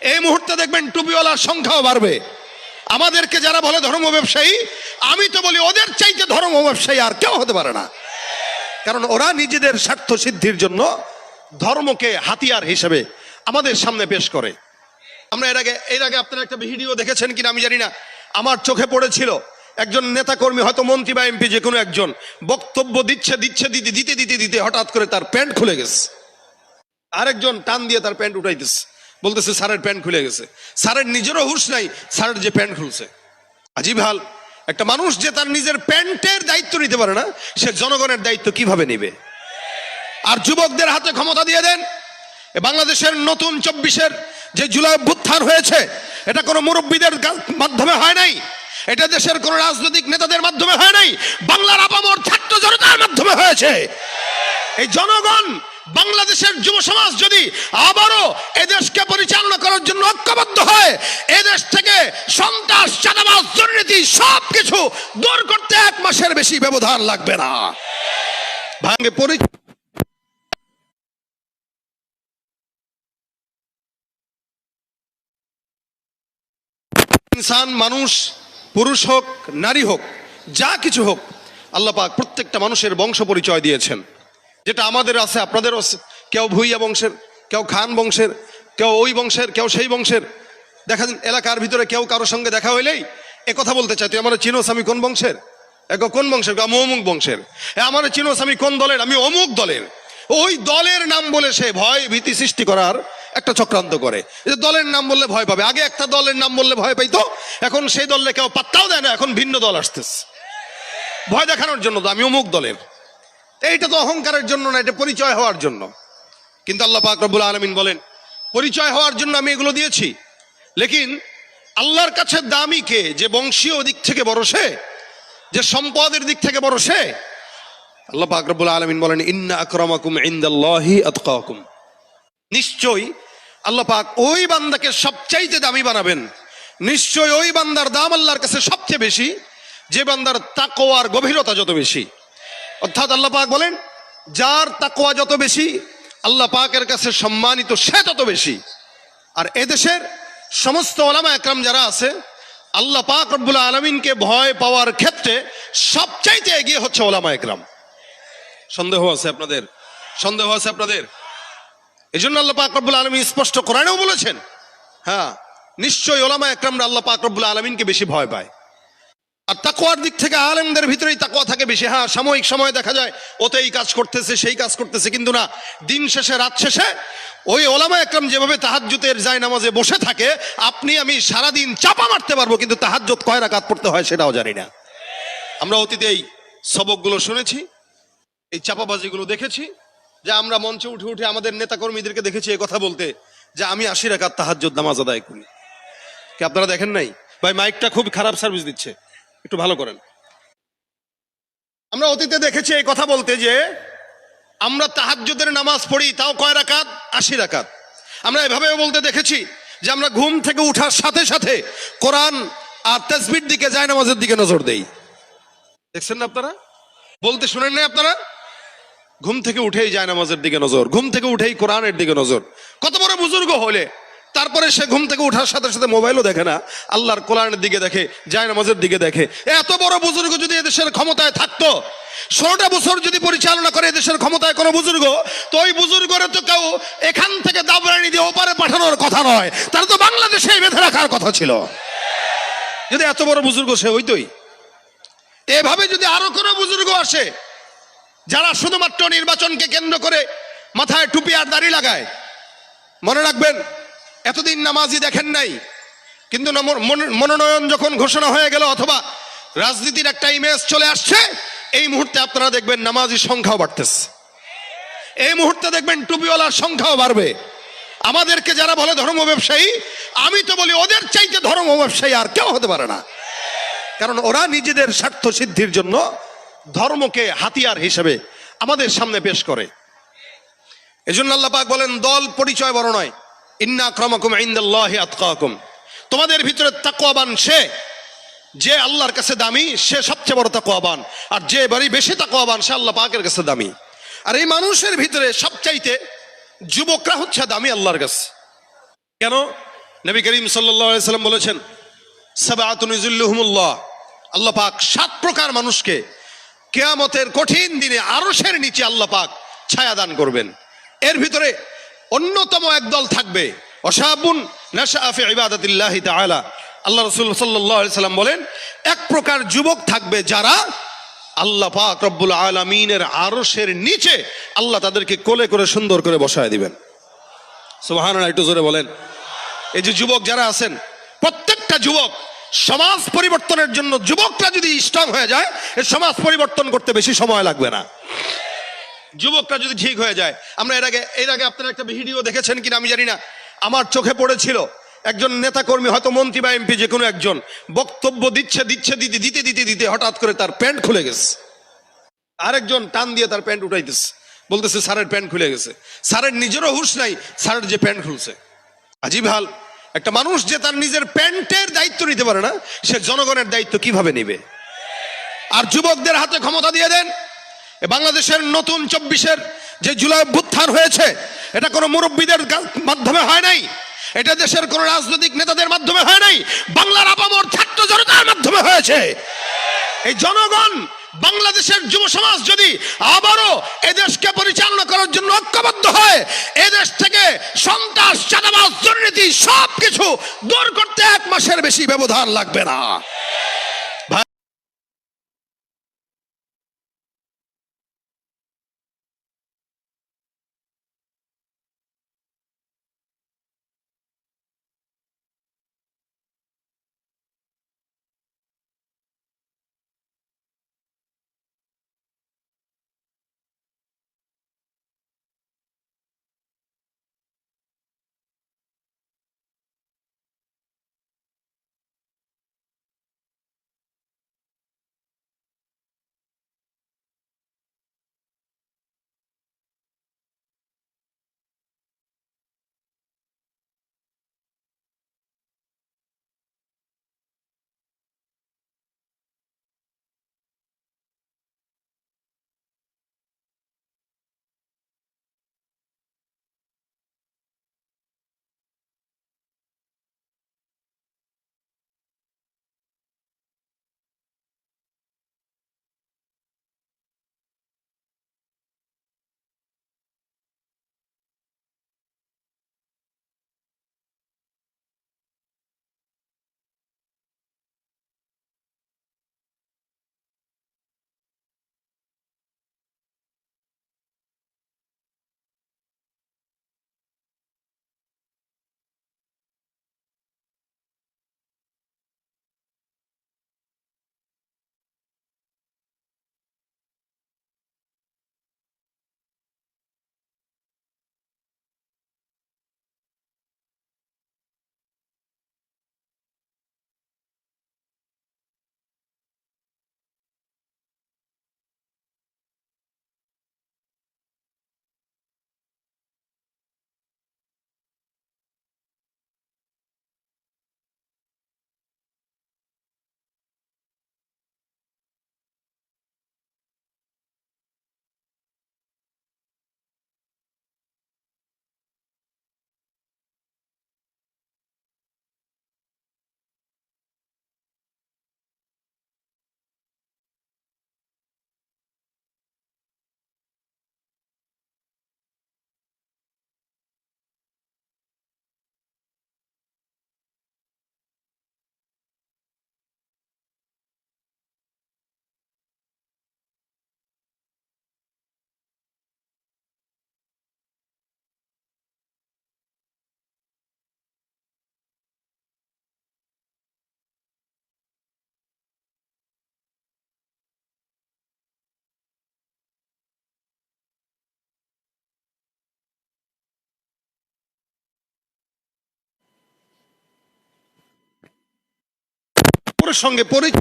এই মুহূর্তে দেখবেন টুপিওয়ালার সংখ্যাও বাড়বে। আমাদেরকে যারা বলে ধর্ম ব্যবসায়ী, আমি তো বলি ওদের চাইতে ধর্ম ব্যবসায়ী আর কেউ হতে পারে না। কারণ ওরা নিজেদের স্বার্থ সিদ্ধির জন্য ধর্মকে হাতিয়ার হিসেবে আমাদের সামনে পেশ করে। আমরা এর আগে এর আগে আপনারা একটা ভিডিও দেখেছেন কিনা আমি জানি না। আমার চোখে পড়েছিল। একজন নেতাকর্মী, হয়তো মন্ত্রী বা এমপি যে কোনো একজন, বক্তব্য দিচ্ছে দিচ্ছে, দিতে দিতে দিতে দিতে হঠাৎ করে তার প্যান্ট খুলে গেছে। আরেকজন টান দিয়ে তার প্যান্ট উঠাইতেছে। বলতেছে, স্যারের প্যান্ট খুলে গেছে। স্যারের নিজেরও হুশ নাই, স্যারের যে প্যান্ট খুলছে। আজিব হাল। একটা মানুষ যে তার নিজের প্যান্টের দায়িত্ব নিতে পারে না, সে জনগণের দায়িত্ব কীভাবে নেবে? আর যুবকদের হাতে ক্ষমতা দিয়ে দেন। বাংলাদেশের নতুন চব্বিশের যে জুলাই অভ্যুত্থান হয়েছে, এটা কোনো মুরব্বীদের মাধ্যমে হয় নাই। এটা দেশের কোন রাজনৈতিক নেতাদের মাধ্যমে হয় নাই। বাংলার আপামর ছাত্র জনতার মাধ্যমে হয়েছে। এই জনগণ বাংলাদেশের যুব সমাজ যদি আবারও এদেশকে পরিচালনা করার জন্য ঐক্যবদ্ধ হয়, এদেশ থেকে সন্ত্রাস, চাঁদাবাজ, দুর্নীতি সব কিছু দূর করতে এক মাসের বেশি ব্যবধান লাগবে না। ভাঙ্গে পরি ইনসান, মানুষ, পুরুষ হোক, নারী হোক, যা কিছু হোক, আল্লাহ পাক প্রত্যেকটা মানুষের বংশ পরিচয় দিয়েছেন। যেটা আমাদের আছে আপনাদের আছে। কেউ ভুইয়া বংশের, কেউ খান বংশের, কেউ ওই বংশের, কেউ সেই বংশের। দেখা এলাকার ভিতরে কেউ কারোর সঙ্গে দেখা হইলেই এ কথা বলতে চাই তুই আমার চিনোস আমি কোন বংশের? এক কোন বংশের? আমি অমুক বংশের। আমার চিনোস আমি কোন দলের? আমি অমুক দলের। ওই দলের নাম বলে সে ভয় ভীতি সৃষ্টি করার একটা চক্রান্ত করে। যে দলের নাম বললে ভয় পাবে। আগে একটা দলের নাম বললে ভয় পাইতো, এখন সেই দলে কেউ পাত্তাও দেয় না, এখন ভিন্ন দল আসতেছে। ভয় দেখানোর জন্য তো আমি অমুক দলের। এইটা তো অহংকারের জন্য না, এটা পরিচয় হওয়ার জন্য। কিন্তু আল্লাহ পাক রব্বুল আলমিন বলেন, পরিচয় হওয়ার জন্য আমি এগুলো দিয়েছি। লেকিন আল্লাহর কাছে দামি কে? যে বংশীয় দিক থেকে বড় সে? যে সম্পদের দিক থেকে বড় সে? আল্লাহ পাক রব্বুল আলমিন বলেন, ইন্না আকরামাকুম ইনদাল্লাহি আতকাকুম। নিশ্চয়ই আল্লাহ পাক ওই বান্দাকে সবচাইতে দামি বানাবেন। নিশ্চয় ওই বান্দার দাম আল্লাহর কাছে সবচেয়ে বেশি, যে বান্দার তাকোয়ার গভীরতা যত বেশি। অর্থাৎ আল্লাহ পাক বলেন, যার তাকোয়া যত বেশি, আল্লাহ পাকের কাছে সম্মানিত সে তত বেশি। আর এদেশের সমস্ত ওলামা একরাম যারা আছে, আল্লাহ পাক রব্বুল আলমিনকে ভয় পাওয়ার ক্ষেত্রে সবচাইতে এগিয়ে হচ্ছে ওলামা একরাম। সন্দেহ আছে আপনাদের? সন্দেহ আছে আপনাদের? এই জন্য আল্লাহ পাক রব্বুল আলমী স্পষ্ট কোরআনেও বলেছেন হ্যাঁ নিশ্চয়ই ওলামা একরামরা আল্লাহ পাক রব্বুল আলমিনকে বেশি ভয় পায়। আর তাকোয়ার দিক থেকে আলেমদের ভিতরেই তাকোয়া থাকে বেশি। হ্যাঁ সাময়িক সময় দেখা যায় ওতে এই কাজ করতেছে, সেই কাজ করতেছে, কিন্তু না, দিন শেষে, রাত শেষে ওই ওলামা একরাম যেভাবে তাহাজ্জুতের যায় নামাজে বসে থাকে, আপনি আমি সারাদিন চাপা মারতে পারব, কিন্তু তাহাজ্জুত কয় রাকাত পড়তে হয় সেটাও জানি না। আমরা অতীতে এই সবকগুলো শুনেছি, এই চাপাবাজিগুলো দেখেছি, যে আমরা মঞ্চে উঠে উঠে আমাদের নেতা কর্মীদেরকে দেখেছি এই কথা বলতে, যে আমি আশি রাকাত তাহাজ্জুদ নামাজ আদায় করি। কি আপনারা দেখেন নাই? ভাই, মাইকটা খুব খারাপ সার্ভিস দিচ্ছে। একটু ভালো করেন। আমরা অতীতে দেখেছি এই কথা বলতে যে, আমরা তাহাজ্জুদের নামাজ পড়ি, তাও কয় রাকাত? আশি রাকাত। আমরা এভাবেও বলতে দেখেছি যে, আমরা ঘুম থেকে উঠার সাথে সাথে কোরআন আর তেসবির দিকে যায় নামাজের দিকে নজর দেই। দেখছেন না আপনারা? বলতে শুনেন না আপনারা? ঘুম থেকে উঠেই যায় নামাজের দিকে নজর। ঘুম থেকে উঠেই কোরআনের দিকে নজর। কত বড় বুজুর্গ হলে তারপরে সে ঘুম থেকে ওঠার সাথে সাথে মোবাইলও দেখে না। আল্লাহর কোরআনের দিকে দেখে, যায় নামাজের দিকে দেখে। এত বড় বুজুর্গ যদি এদেশের ক্ষমতায় থাকতো, ষোলোটা বছর যদি পরিচালনা করে এদেশের ক্ষমতায় কোনো বুজুর্গ, তো ওই বুজুর্গরে তো কেউ এখান থেকে দাবরানি দিয়ে ওপারে পাঠানোর কথা নয়। তারা তো বাংলাদেশে বেঁধে রাখার কথা ছিল। যদি এত বড় বুজুর্গ, সে হইতই। এভাবে যদি আরও কোনো বুজুর্গ আসে, যারা শুধুমাত্র নির্বাচনকে কেন্দ্র করে মাথায় টুপি আর দাড়ি লাগায়, মনে রাখবেন এতদিন নামাজি দেখেন নাই। কিন্তু মন- মনোনয়ন যখন ঘোষণা হয়ে গেল অথবা রাজনীতির একটা ইমেজ চলে আসছে, এই মুহূর্তে আপনারা দেখবেন নামাজির সংখ্যাও বাড়তেছে। এই মুহূর্তে দেখবেন টুপিওয়ালার সংখ্যাও বাড়বে। আমাদেরকে যারা বলে ধর্ম ব্যবসায়ী, আমি তো বলি ওদের চাইতে ধর্ম ব্যবসায়ী আর কেউ হতে পারে না। কারণ ওরা নিজেদের স্বার্থ সিদ্ধির জন্য ধর্মকে হাতিয়ার হিসেবে আমাদের সামনে পেশ করে। এজন্য আল্লাহ পাক বলেন, দল পরিচয় বড় নয়। ইন্না তোমাদের ভিতরে তাকওয়াবান সে, যে আল্লাহর কাছে দামি, সে সবচেয়ে বড় তাকওয়াবান। আর যে বাড়ি বেশি তাকওয়াবান, সে আল্লাহ পাকের কাছে দামি। আর এই মানুষের ভিতরে সবচাইতে যুবকরা হচ্ছে দামি আল্লাহর কাছে। কেন? নবী করিম সাল্লাম বলেছেন সাবাতুনিজুল্লুহমুল্লাহ আল্লাহ পাক সাত প্রকার মানুষকে কেয়ামতের কঠিন দিনে আরশের নিচে আল্লাহ পাক ছায়া দান করবেন। এর ভিতরে অন্যতম একদল থাকবে। অসাবুন নাশাফি ইবাদাতিল্লাহ তাআলা। আল্লাহ রসুল সাল্লাল্লাহু সাল্লাম বলেন, এক প্রকার যুবক থাকবে যারা আল্লাহ পাক রব্বুল আলামিনের আরশের নিচে আল্লাহ তাদেরকে কোলে করে সুন্দর করে বসায় দিবেন। সুবহানাল্লাহ, একটু জোরে বলেন। এই যে যুবক যারা আছেন, প্রত্যেকটা যুবক সমাজ পরিবর্তনের জন্য যুবকরা যদি স্ট্রং হয়ে যায় সমাজ পরিবর্তন করতে বেশি সময় লাগবে না। যুবকরা যদি ঠিক হয়ে যায়, আমরা এর আগে এর আগে আপনারা একটা ভিডিও দেখেছেন কিনা আমি জানি না। আমার চোখে পড়েছিল। একজন নেতাকর্মী, হয়তো মন্ত্রী বা এমপি যে কোনো একজন, বক্তব্য দিচ্ছে দিচ্ছে, দিতে দিতে দিতে দিতে হঠাৎ করে তার প্যান্ট খুলে গেছে। আরেকজন টান দিয়ে তার প্যান্ট উঠাইতেছে। বলতেছে, স্যারের প্যান্ট খুলে গেছে। স্যারের নিজেরও হুশ নাই, স্যারের যে প্যান্ট খুলছে। আজিব হাল। একটা মানুষ যে তার নিজের প্যান্টের দায়িত্ব নিতে পারে না, সে জনগণের দায়িত্ব কীভাবে নেবে? আর যুবকদের হাতে ক্ষমতা দিয়ে দেন। বাংলাদেশের নতুন চব্বিশের যে জুলাই অভ্যুত্থান হয়েছে, এটা কোনো মুরব্বীদের মাধ্যমে হয় নাই? এটা দেশের কোন রাজনৈতিক নেতাদের মাধ্যমে হয় নাই? বাংলার আপামর ছাত্র জনতার মাধ্যমে হয়েছে। এই জনগণ, বাংলাদেশের যুব সমাজ যদি আবারও এদেশকে পরিচালনা করার জন্য ঐক্যবদ্ধ হয়, এদেশ থেকে সন্ত্রাস, চাঁদাবাজ, দুর্নীতি সব কিছু দূর করতে এক মাসের বেশি ব্যবধান লাগবে না। সঙ্গে পরিচয়